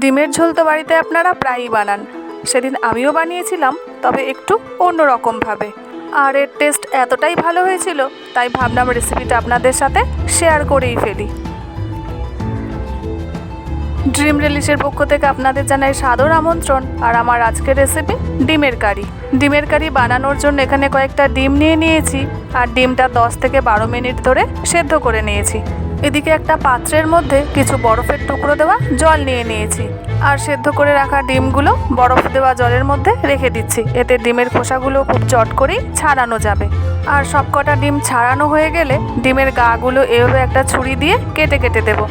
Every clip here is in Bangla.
ডিমের ঝোল তো বাড়িতে আপনারা প্রায়ই বানান। সেদিন আমিও বানিয়েছিলাম, তবে একটু অন্য রকমভাবে আর এর টেস্ট এতটাই ভালো হয়েছিল, তাই ভাবলাম রেসিপিটা আপনাদের সাথে শেয়ার করেই ফেলি। ড্রিম রিলিশের পক্ষ থেকে আপনাদের জানাই সাদর আমন্ত্রণ, আর আমার আজকের রেসিপি ডিমের কারি। ডিমের কারি বানানোর জন্য এখানে কয়েকটা ডিম নিয়ে নিয়েছি, আর ডিমটা দশ থেকে বারো মিনিট ধরে সেদ্ধ করে নিয়েছি। এদিকে একটা পাত্রের মধ্যে কিছু বরফের টুকরো দেওয়া জল নিয়ে নিয়েছি। আর সেদ্ধ করে রাখা ডিমগুলো বরফ দেওয়া জলের মধ্যে রেখে দিচ্ছি। এতে ডিমের খোসাগুলো খুব চট করেই ছাড়ানো যাবে। আর সবকটা ডিম ছাড়ানো হয়ে গেলে ডিমের গাগুলো এভাবে একটা ছুরি দিয়ে কেটে কেটে দেবো।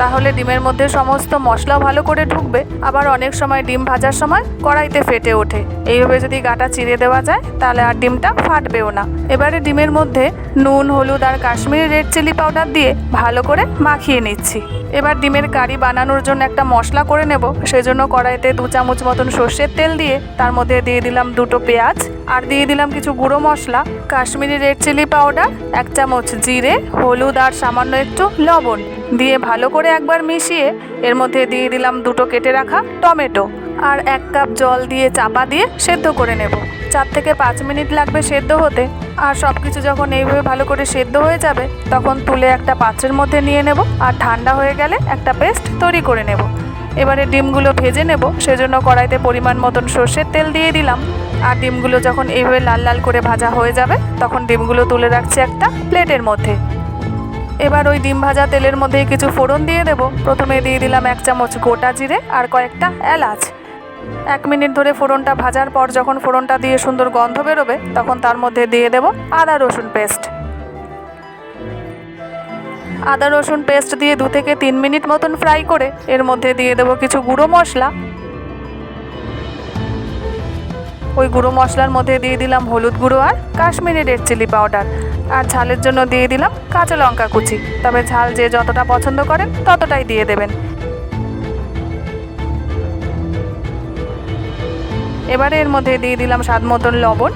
তাহলে ডিমের মধ্যে সমস্ত মশলা ভালো করে ঢুকবে। আবার অনেক সময় ডিম ভাজার সময় কড়াইতে ফেটে ওঠে। এইভাবে যদি গাটা চিড়ে দেওয়া যায়, তাহলে আর ডিমটা ফাটবেও না। এবারে ডিমের মধ্যে নুন, হলুদ আর কাশ্মীরি রেড চিলি পাউডার দিয়ে ভালো করে মাখিয়ে নিচ্ছি। এবার ডিমের কারি বানানোর জন্য একটা মশলা করে নেব। সেজন্য কড়াইতে দু চামচ মতন সর্ষের তেল দিয়ে তার মধ্যে দিয়ে দিলাম দুটো পেঁয়াজ। আর দিয়ে দিলাম কিছু গুঁড়ো মশলা, কাশ্মীরি রেড চিলি পাউডার এক চামচ জিরে, হলুদ আর সামান্য একটু লবণ। দিয়ে ভালো করে একবার মিশিয়ে এর মধ্যে দিয়ে দিলাম দুটো কেটে রাখা টমেটো। আর এক কাপ জল দিয়ে চাপা দিয়ে সেদ্ধ করে নেব। চার থেকে পাঁচ মিনিট লাগবে সেদ্ধ হতে। আর সব কিছু যখন এইভাবে ভালো করে সেদ্ধ হয়ে যাবে, তখন তুলে একটা পাত্রের মধ্যে নিয়ে নেব। আর ঠান্ডা হয়ে গেলে একটা পেস্ট তৈরি করে নেব। এবারে ডিমগুলো ভেজে নেব। সেজন্য কড়াইতে পরিমাণ মতন সর্ষের তেল দিয়ে দিলাম। আর ডিমগুলো যখন এইভাবে লাল লাল করে ভাজা হয়ে যাবে, তখন ডিমগুলো তুলে রাখছি একটা প্লেটের মধ্যে। এবার ওই ডিম ভাজা তেলের মধ্যে কিছু ফোড়ন দিয়ে দেবো। প্রথমে দিয়ে দিলাম এক চামচ গোটা জিরে আর কয়েকটা এলাচ। এক মিনিট ধরে ফোড়নটা ভাজার পর যখন ফোড়নটা দিয়ে সুন্দর গন্ধ বেরোবে, তখন তার মধ্যে দিয়ে দেবো আদা রসুন পেস্ট। আদা রসুন পেস্ট দিয়ে দু থেকে তিন মিনিট মতন ফ্রাই করে, এর মধ্যে দিয়ে দেবো কিছু গুঁড়ো মশলা। ওই গুঁড়ো মশলার মধ্যে দিয়ে দিলাম হলুদ গুঁড়ো আর কাশ্মীরি রেড চিলি পাউডার। আর ঝালের জন্য দিয়ে দিলাম কাঁচা লঙ্কা কুচি। তবে ঝাল যে যতটা পছন্দ করেন ততটাই দিয়ে দেবেন। এবারে এর মধ্যে দিয়ে দিলাম স্বাদ মতন লবণ।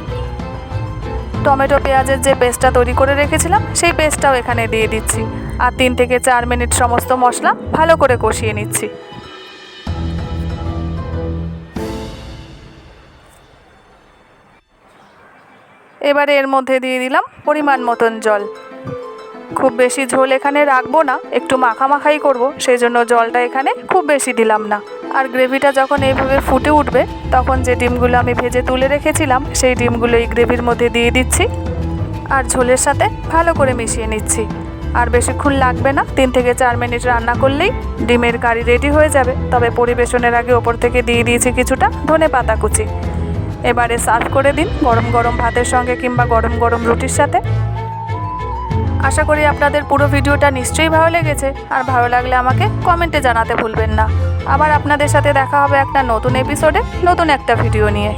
টমেটো পেঁয়াজের যে পেস্টটা তৈরি করে রেখেছিলাম, সেই পেস্টটাও এখানে দিয়ে দিচ্ছি। আর তিন থেকে চার মিনিট সমস্ত মশলা ভালো করে কষিয়ে নিচ্ছি। এবারে এর মধ্যে দিয়ে দিলাম পরিমাণ মতন জল। খুব বেশি ঝোল এখানে রাখব না, একটু মাখামাখাই করব, সেই জন্য জলটা এখানে খুব বেশি দিলাম না। আর গ্রেভিটা যখন এইভাবে ফুটে উঠবে, তখন যে ডিমগুলো আমি ভেজে তুলে রেখেছিলাম, সেই ডিমগুলো এই গ্রেভির মধ্যে দিয়ে দিচ্ছি। আর ঝোলের সাথে ভালো করে মিশিয়ে নিচ্ছি। আর বেশিক্ষণ লাগবে না, তিন থেকে চার মিনিট রান্না করলেই ডিমের কারি রেডি হয়ে যাবে। তবে পরিবেশনের আগে ওপর থেকে দিয়ে দিয়েছি কিছুটা ধনে পাতা কুচি। এবারে সার্ভ করে দিন গরম গরম ভাতের সঙ্গে কিংবা গরম গরম রুটির সাথে। আশা করি আপনাদের পুরো ভিডিওটা নিশ্চয়ই ভালো লেগেছে। আর ভালো লাগলে আমাকে কমেন্টে জানাতে ভুলবেন না। আবার আপনাদের সাথে দেখা হবে একটা নতুন এপিসোডে নতুন একটা ভিডিও নিয়ে।